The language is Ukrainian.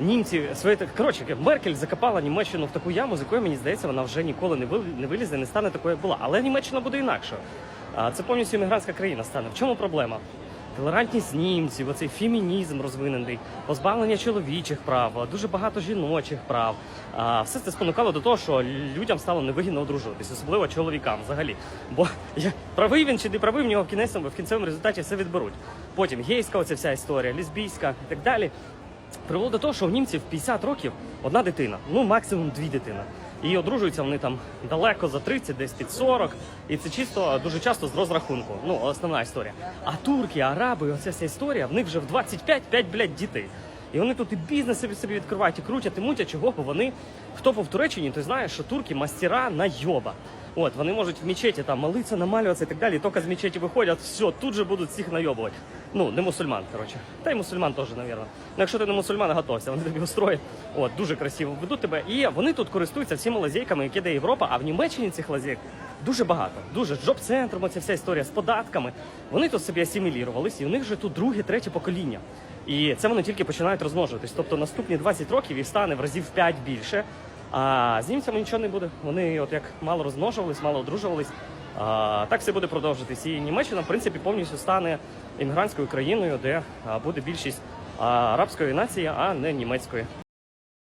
Німці свої коротше, Меркель закопала Німеччину в таку яму, з якої мені здається, вона вже ніколи не вилізе, не стане такою, як була. Але Німеччина буде інакшою. А це повністю іммігрантська країна стане. В чому проблема? Толерантність німців, оцей фемінізм розвинений, позбавлення чоловічих прав, дуже багато жіночих прав. Все це спонукало до того, що людям стало невигідно одружуватись, особливо чоловікам взагалі. Бо правий він чи не правий, в нього в кінцевому, в кінцевому результаті все відберуть. Потім гейська, оця вся історія, лесбійська і так далі привело до того, що в німців 50 років одна дитина, ну максимум дві дитини. І одружуються вони там далеко за 30, десь під 40. І це чисто дуже часто з розрахунку. Ну, основна історія. А турки, араби, оця вся історія, в них вже в 25 5, блядь, дітей. І вони тут і бізнес собі відкривають, і крутять, і мутять, чого, бо вони, хто був в Туреччині, той знає, що турки мастера на йоба. От, вони можуть в мечеті там молитися, намалюватися і так далі. І тільки з мечеті виходять, все, тут же будуть всіх найобувати. Ну, не мусульман, коротше. Та й мусульман теж, навірно. Ну, якщо ти не мусульман, готовся, вони тобі устроять. От, дуже красиво ведуть тебе. І вони тут користуються всіма лазейками, які дає Європа, а в Німеччині цих лазейк дуже багато. Дуже з джоб-центром, ця вся історія з податками. Вони тут собі асимілірувались, і у них вже тут друге, третє покоління. І це вони тільки починають розмножуватись. Тобто наступні 20 років і стане в разів в 5 більше. А з німцями нічого не буде. Вони от як мало розмножувались, мало одружувались. А, так все буде продовжитись. І Німеччина, в принципі, повністю стане іммігрантською країною, де буде більшість арабської нації, а не німецької.